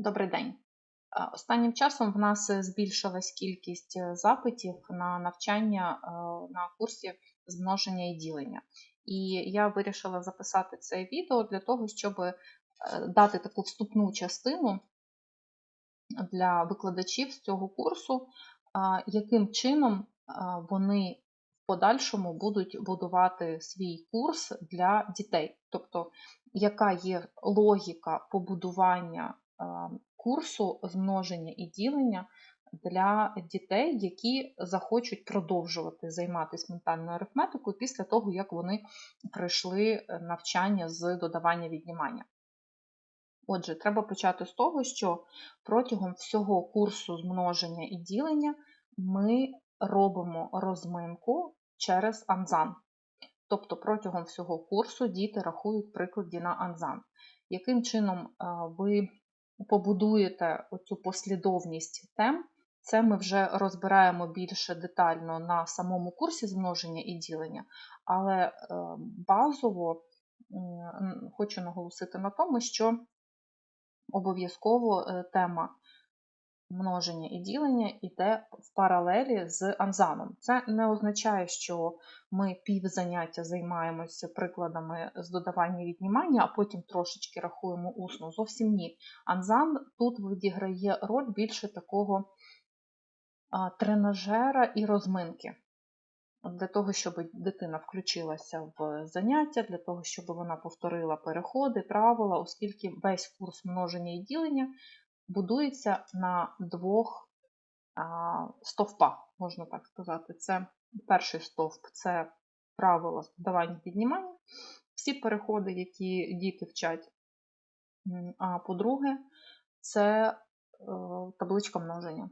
Добрий день. Е, Останнім часом в нас збільшилась кількість е, запитів на навчання е, на курсі змноження і ділення. І я вирішила записати це відео для того, щоб дати таку вступну частину для викладачів з цього курсу, яким чином вони в подальшому будуть будувати свій курс для дітей. Тобто, яка є логіка побудування курсу змноження і ділення для дітей, які захочуть продовжувати займатися ментальною арифметикою після того, як вони пройшли е, навчання з додавання віднімання. Отже, треба почати з того, що протягом всього курсу змноження і ділення ми робимо розминку через анзан. Тобто протягом всього курсу діти рахують прикладі на анзан. Яким чином ви побудуєте оцю послідовність тем, це ми вже розбираємо більше детально на самому курсі змноження і ділення, але е, базово хочу наголосити на тому, що обов'язково е, тема множення і ділення йде в паралелі з анзаном. Це не означає, що ми пів заняття займаємося прикладами з додавання і віднімання, а потім трошечки рахуємо усно. Зовсім ні. Анзан тут відіграє роль більше такого тренажера і розминки. Для того, щоб дитина включилася в заняття, для того, щоб вона повторила переходи, правила, оскільки весь курс множення і ділення будується на двох стовпах, можна так сказати. Це перший стовп це правила додавання піднімання, всі переходи, які діти вчать. А по-друге, це е, табличка множення.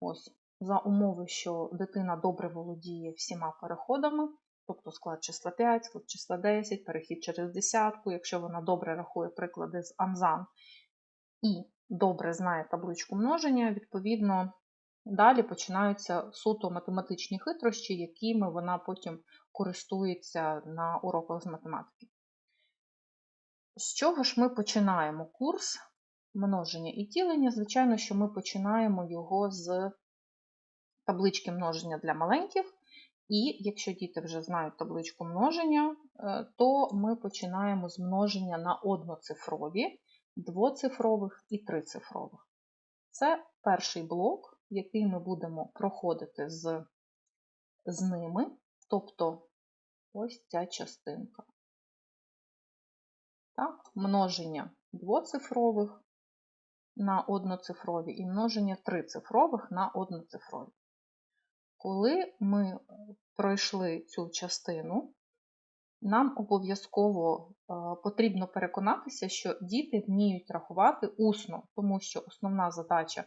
Ось. За умови, що дитина добре володіє всіма переходами, тобто склад числа 5, склад числа 10, перехід через десятку, якщо вона добре рахує приклади з Анзан і добре знає табличку множення, відповідно, далі починаються суто математичні хитрощі, якими вона потім користується на уроках з математики. З чого ж ми починаємо курс множення і ділення? Звичайно, що ми починаємо його з таблички множення для маленьких. І якщо діти вже знають табличку множення, е, то ми починаємо з множення на одноцифрові, двоцифрових і трицифрових. Це перший блок, який ми будемо проходити з, з ними, тобто ось ця частинка. Так, Множення двоцифрових на одноцифрові і множення трицифрових на одноцифрові. Коли ми пройшли цю частину, нам обов'язково е, потрібно переконатися, що діти вміють рахувати усно, тому що основна задача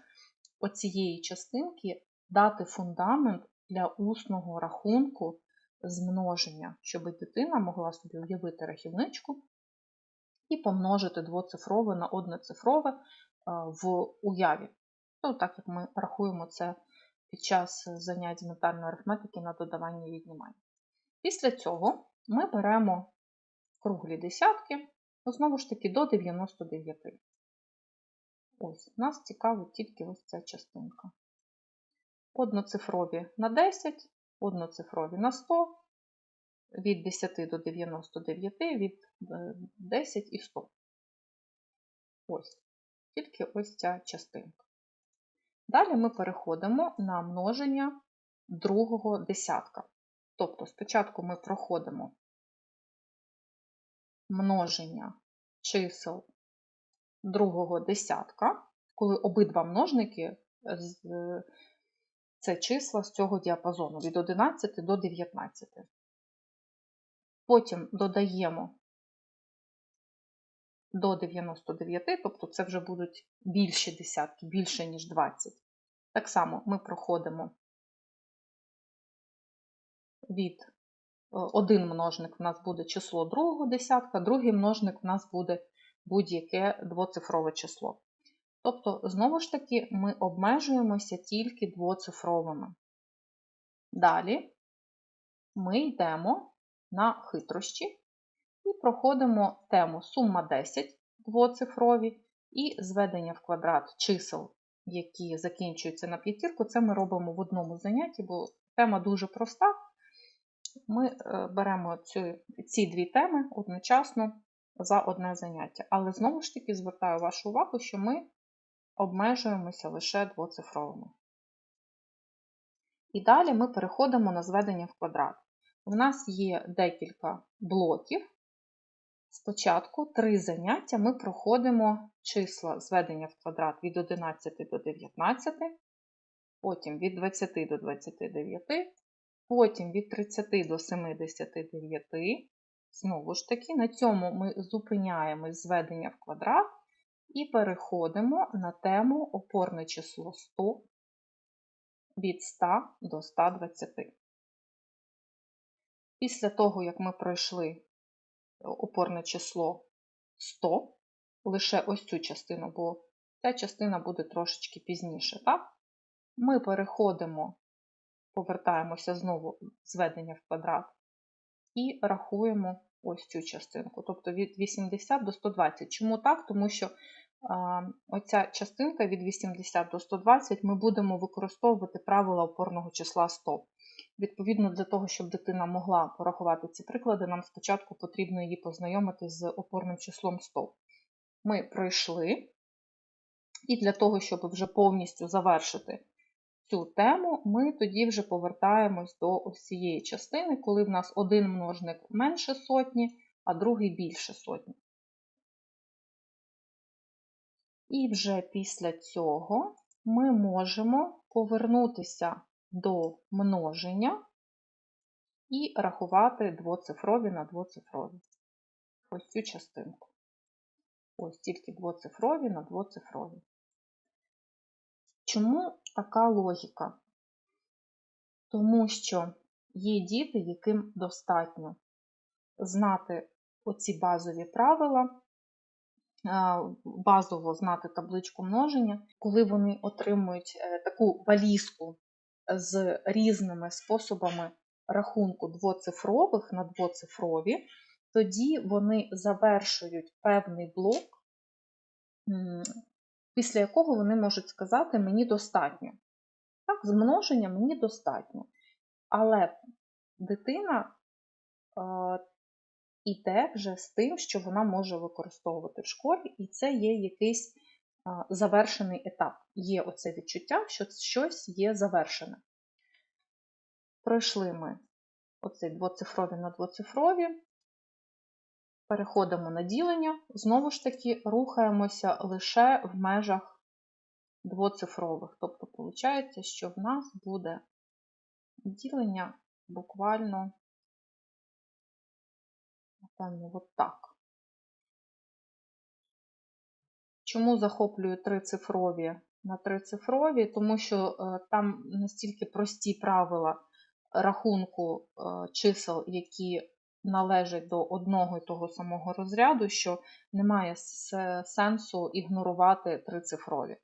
оцієї частинки дати фундамент для усного рахунку змноження, щоб дитина могла собі уявити рахівничку і помножити двоцифрове на одноцифрове е, в уяві. Ну, так як ми рахуємо це під час занять з ментальної арифметики на додавання і віднімання. Після цього ми беремо круглі десятки, знову ж таки, до 99. Ось, нас цікавить тільки ось ця частинка. Одноцифрові на 10, одноцифрові на 100, від 10 до 99, від 10 і 100. Ось, тільки ось ця частинка. Далі ми переходимо на множення другого десятка. Тобто спочатку ми проходимо множення чисел другого десятка, коли обидва множники це числа з цього діапазону від 11 до 19. Потім додаємо до 99, тобто це вже будуть більші десятки, більше, ніж 20. Так само ми проходимо від е, один множник в нас буде число другого десятка, другий множник в нас буде будь-яке двоцифрове число. Тобто, знову ж таки, ми обмежуємося тільки двоцифровими. Далі ми йдемо на хитрощі і проходимо тему сума 10 двоцифрові І зведення в квадрат чисел, які закінчуються на п'ятірку, це ми робимо в одному занятті, бо тема дуже проста. Ми е, беремо цю, ці дві теми одночасно за одне заняття. Але знову ж таки звертаю вашу увагу, що ми обмежуємося лише двоцифровими. І далі ми переходимо на зведення в квадрат. У нас є декілька блоків. Спочатку три заняття ми проходимо числа зведення в квадрат від 11 до 19, потім від 20 до 29, потім від 30 до 79. Знову ж таки, на цьому ми зупиняємо зведення в квадрат і переходимо на тему опорне число 100 від 100 до 120. Після того, як ми пройшли опорне число 100, лише ось цю частину, бо ця частина буде трошечки пізніше, так? Ми переходимо, повертаємося знову зведення в квадрат і рахуємо ось цю частинку, тобто від 80 до 120. Чому так? Тому що оця частинка від 80 до 120 ми будемо використовувати правила опорного числа 100. Відповідно, для того, щоб дитина могла порахувати ці приклади, нам спочатку потрібно її познайомити з опорним числом 100. Ми пройшли, і для того, щоб вже повністю завершити цю тему, ми тоді вже повертаємось до ось цієї частини, коли в нас один множник менше сотні, а другий більше сотні. І вже після цього ми можемо повернутися до множення і рахувати двоцифрові на двоцифрові. Ось цю частинку. Ось тільки двоцифрові на двоцифрові. Чому така логіка? Тому що є діти, яким достатньо знати оці базові правила, базово знати табличку множення, коли вони отримують е, таку валізку з різними способами рахунку двоцифрових на двоцифрові, тоді вони завершують певний блок, після якого вони можуть сказати мені достатньо. Так, з множення мені достатньо. Але дитина йде вже з тим, що вона може використовувати в школі, і це є якийсь завершений етап. Є оце відчуття, що щось є завершене. Пройшли ми оцей двоцифрові на двоцифрові, переходимо на ділення, знову ж таки, рухаємося лише в межах двоцифрових. Тобто, виходить, що в нас буде ділення буквально, напевно, от так. Чому захоплюю трицифрові на трицифрові? Тому що е, там настільки прості правила рахунку е, чисел, які належать до одного і того самого розряду, що немає сенсу ігнорувати трицифрові.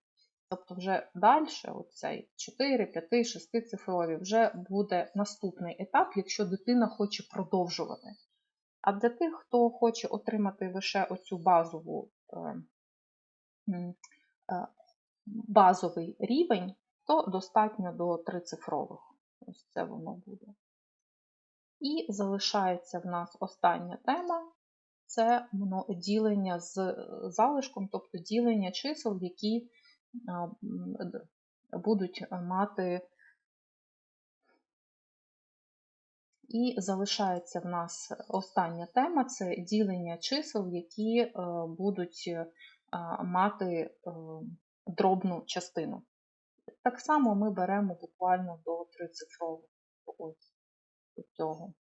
Тобто, вже далі, оцей 4, 5, 6 цифрові, вже буде наступний етап, якщо дитина хоче продовжувати. А для тих, хто хоче отримати лише оцю базову е, Е, базовий рівень, то достатньо до трицифрових. Ось це воно буде. І залишається в нас остання тема це ділення з залишком, тобто ділення чисел, які будуть мати. І залишається в нас остання тема це ділення чисел, які е, будуть мати е, дробну частину. Так само ми беремо буквально до трицифрового ось цього.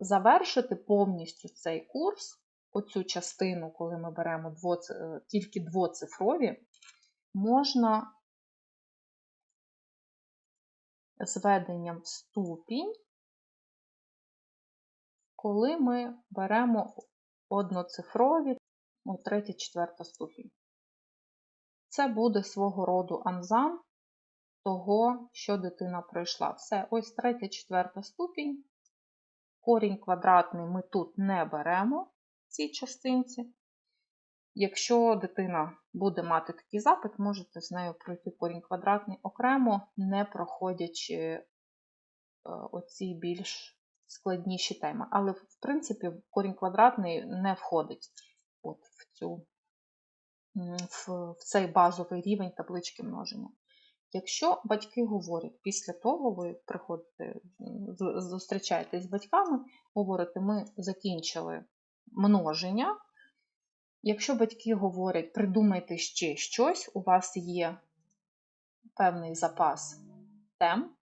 Завершити повністю цей курс, оцю частину, коли ми беремо двоци... Е, тільки двоцифрові, можна зведенням в ступінь, коли ми беремо одноцифрові у третя, четверта ступінь. Це буде свого роду анзам того, що дитина пройшла. Все, ось третя, четверта ступінь. Корінь квадратний ми тут не беремо в цій частинці. Якщо дитина буде мати такий запит, можете з нею пройти корінь квадратний окремо, не проходячи е, оці більш складніші теми. Але, в принципі, корінь квадратний не входить от в, цю, в, в цей базовий рівень таблички множення. Якщо батьки говорять, після того ви приходите, зустрічаєтесь з батьками, говорите, ми закінчили множення. Якщо батьки говорять, придумайте ще щось, у вас є певний запас тем,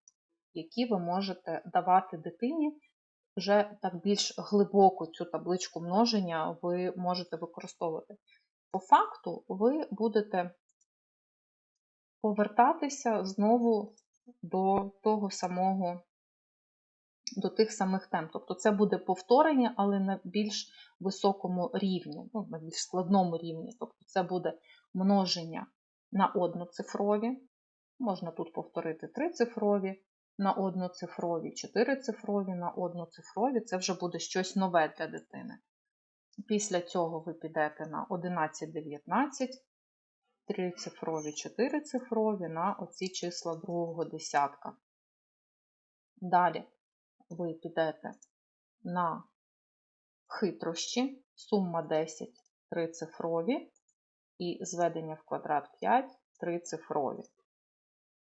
які ви можете давати дитині, вже так більш глибоко цю табличку множення ви можете використовувати. По факту, ви будете повертатися знову до того самого, до тих самих тем. Тобто це буде повторення, але на більш високому рівні, ну, на більш складному рівні. Тобто це буде множення на одноцифрові. Можна тут повторити трицифрові, на одноцифрові, чотирицифрові, на одноцифрові. Це вже буде щось нове для дитини. Після цього ви підете на 11-19, трицифрові, чотирицифрові на оці числа другого десятка. Далі ви підете на хитрощі, сума 10 трицифрові і зведення в квадрат 5 трицифрові.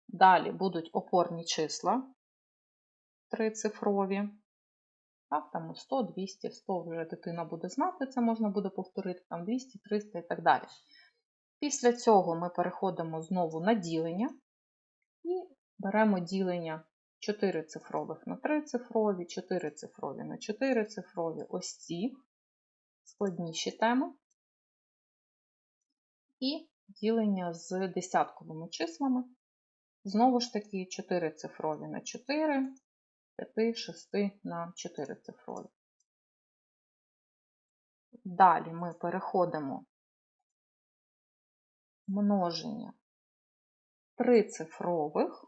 Далі будуть опорні числа трицифрові. Так, там 100, 200, 100 вже дитина буде знати, це можна буде повторити, там 200, 300 і так далі. Після цього ми переходимо знову на ділення і беремо ділення 4 цифрових на 3 цифрові, 4 цифрові на 4 цифрові, ось ці складніші теми. І ділення з десятковими числами. Знову ж таки, 4 цифрові на 4, 5, 6 на 4 цифрові. Далі ми переходимо множення трицифрових.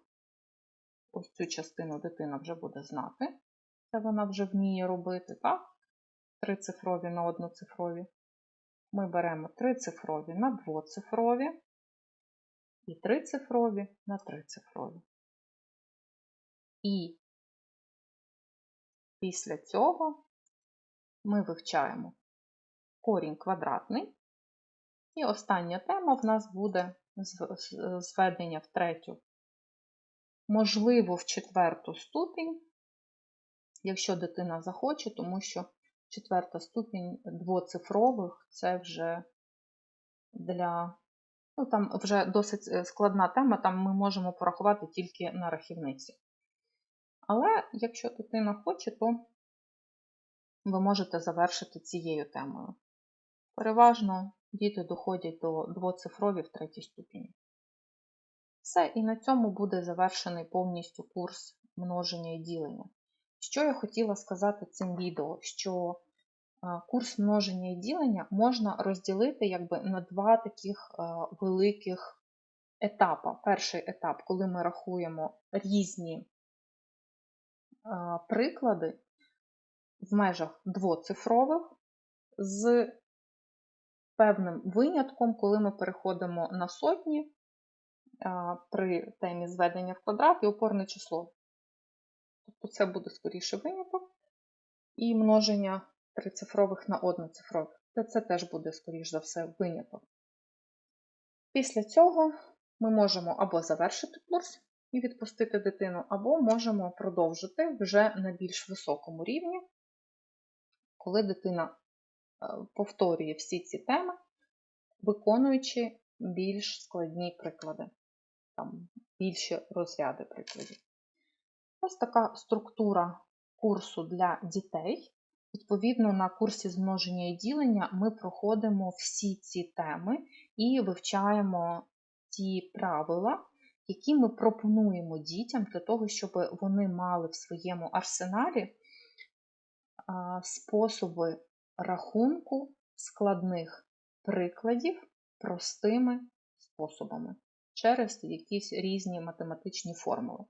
Ось цю частину дитина вже буде знати. Це вона вже вміє робити, так? Трицифрові на одноцифрові. Ми беремо трицифрові на двоцифрові і трицифрові на трицифрові. І після цього ми вивчаємо корінь квадратний. І остання тема в нас буде зведення в третю, можливо, в четверту ступінь, якщо дитина захоче, тому що четверта ступінь двоцифрових це вже для, ну там вже досить е, складна тема, там ми можемо порахувати тільки на рахівниці. Але якщо дитина хоче, то ви можете завершити цією темою. Переважно діти доходять до двоцифрові в третій ступені. Все, і на цьому буде завершений повністю курс множення і ділення. Що я хотіла сказати цим відео, що курс множення і ділення можна розділити якби на два таких великих етапи. Перший етап, коли ми рахуємо різні приклади в межах двоцифрових з певним винятком, коли ми переходимо на сотні при темі зведення в квадрат і опорне число. Тобто це буде скоріше виняток. І множення трицифрових на одноцифрових. Це теж буде, скоріш за все, виняток. Після цього ми можемо або завершити курс і відпустити дитину, або можемо продовжити вже на більш високому рівні, коли дитина повторює всі ці теми, виконуючи більш складні приклади, там більші розряди прикладів. Ось така структура курсу для дітей. Відповідно, на курсі змноження і ділення ми проходимо всі ці теми і вивчаємо ті правила, які ми пропонуємо дітям для того, щоб вони мали в своєму арсеналі способи рахунку складних прикладів простими способами через якісь різні математичні формули.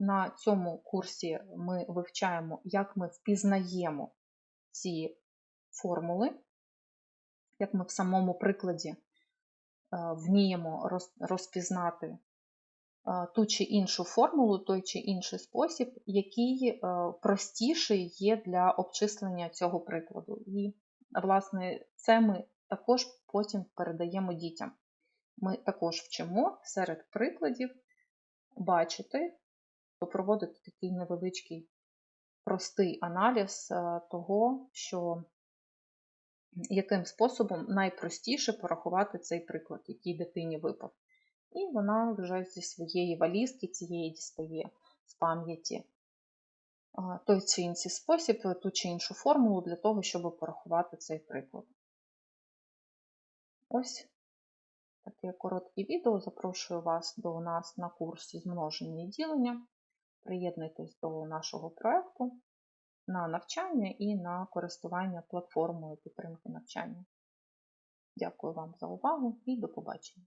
На цьому курсі ми вивчаємо, як ми впізнаємо ці формули, як ми в самому прикладі е, вміємо розпізнати ту чи іншу формулу, той чи інший спосіб, який е, простіший є для обчислення цього прикладу. І, власне, це ми також потім передаємо дітям. Ми також вчимо серед прикладів бачити, проводити такий невеличкий простий аналіз е, того, що яким способом найпростіше порахувати цей приклад, який дитині випав. І вона вже зі своєї валізки цієї дістає з пам'яті той чи інший спосіб, ту чи іншу формулу для того, щоб порахувати цей приклад. Ось таке коротке відео. Запрошую вас до нас на курсі змноження і ділення. Приєднуйтесь до нашого проєкту на навчання і на користування платформою підтримки навчання. Дякую вам за увагу і до побачення!